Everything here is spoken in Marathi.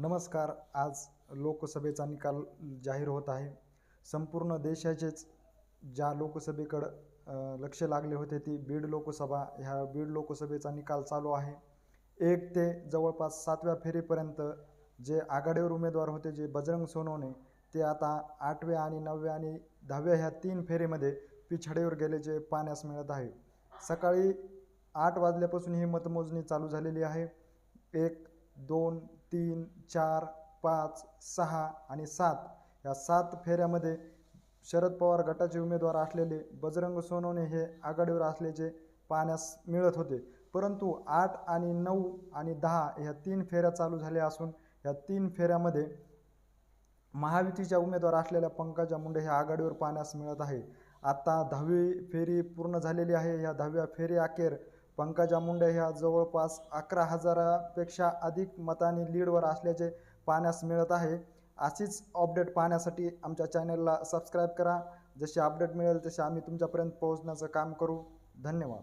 नमस्कार. आज लोकसभेचा निकाल जाहीर होत आहे. संपूर्ण देशाचेच ज्या लोकसभेकडं लक्ष लागले होते ती बीड लोकसभा ह्या बीड लोकसभेचा निकाल चालू आहे. एक ते जवळपास सातव्या फेरीपर्यंत जे आघाडीवर उमेदवार होते जे बजरंग सोनवणे ते आता आठव्या आणि नवव्या आणि दहाव्या ह्या तीन फेरीमध्ये पिछाडीवर जे पाहण्यास मिळत आहे. सकाळी आठ वाजल्यापासून ही मतमोजणी चालू झालेली आहे. एक दोन तीन चार पाच सहा आणि सात. या सात फेऱ्यामध्ये शरद पवार गटाचे उमेदवार असलेले बजरंग सोनवणे हे आघाडीवर असल्याचे पाहण्यास मिळत होते. परंतु आठ आणि नऊ आणि दहा ह्या तीन फेऱ्या चालू झाल्या असून या तीन फेऱ्यामध्ये महायुतीच्या उमेदवार असलेल्या पंकजा मुंडे ह्या आघाडीवर पाहण्यास मिळत आहे. आता दहावी फेरी पूर्ण झालेली आहे. ह्या दहाव्या फेरी अखेर पंकजा मुंडे ह्या जवळपास अकरा हजारापेक्षा अधिक मतांनी लीडवर असल्याचे पाहण्यास मिळत आहे. अशीच अपडेट पाहण्यासाठी आमच्या चॅनलला सबस्क्राईब करा. जसे अपडेट मिळेल तसे आम्ही तुमच्यापर्यंत पोहोचण्याचं काम करू. धन्यवाद.